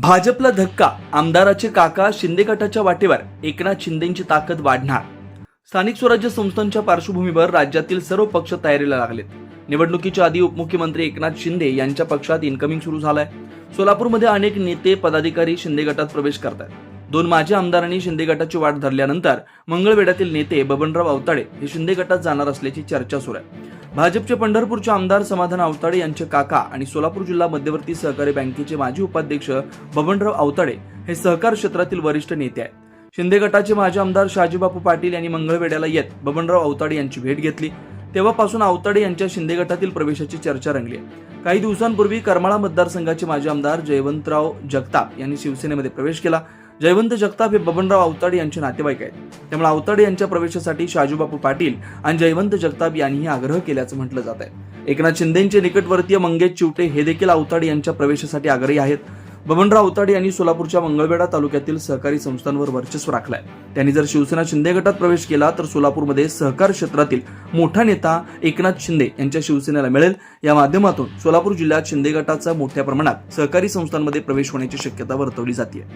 भाजपला धक्का आमदाराचे काका शिंदे गटाच्या वाटेवर एकनाथ शिंदेची ताकद वाढणार. स्थानिक स्वराज्य संस्थांच्या पार्श्वभूमीवर राज्यातील सर्व पक्ष तयारीला लागलेत. निवडणुकीच्या आधी उपमुख्यमंत्री एकनाथ शिंदे यांच्या पक्षात इन्कमिंग सुरू झालाय. सोलापूरमध्ये अनेक नेते पदाधिकारी शिंदे गटात प्रवेश करतात दोन माजी आमदारांनी शिंदे गटाची वाट धरल्यानंतर मंगळवेढ्यातील नेते बबनराव अवताडे हे शिंदे गटात जाणार असल्याची चर्चा सुरू आहे. भाजपचे पंढरपूरचे आमदार समाधान आवताडे यांचे काका आणि सोलापूर जिल्हा मध्यवर्ती सहकारी बँकेचे माजी उपाध्यक्ष बबनराव आवताडे हे सहकार क्षेत्रातील वरिष्ठ नेते आहेत. शिंदे गटाचे माजी आमदार शाजीबापू पाटील यांनी मंगळवेड्याला येत बबनराव आवताडे यांची भेट घेतली. तेव्हापासून आवताडे यांच्या शिंदे गटातील प्रवेशाची चर्चा रंगली आहे. काही दिवसांपूर्वी करमाळा मतदारसंघाचे माजी आमदार जयवंतराव जगताप यांनी शिवसेनेमध्ये प्रवेश केला. जयवंत जगताप हे बबनराव आवताडे यांचे नातेवाईक आहेत. त्यामुळे आवताडे यांच्या प्रवेशासाठी शाजूबापू पाटील आणि जयवंत जगताप यांनीही आग्रह केल्याचं म्हटलं जात आहे. एकनाथ शिंदेचे निकटवर्तीय मंगेश चिवटे हे देखील आवताडे यांच्या प्रवेशासाठी आग्रही आहेत. बबनराव आवताडे यांनी सोलापूरच्या मंगळवेढा तालुक्यातील सहकारी संस्थांवर वर्चस्व राखलंय. त्यांनी जर शिवसेना शिंदे गटात प्रवेश केला तर सोलापूरमध्ये सहकार क्षेत्रातील मोठा नेता एकनाथ शिंदे यांच्या शिवसेनेला मिळेल. या माध्यमातून सोलापूर जिल्ह्यात शिंदे गटाचा मोठ्या प्रमाणात सहकारी संस्थांमध्ये प्रवेश होण्याची शक्यता वर्तवली जाते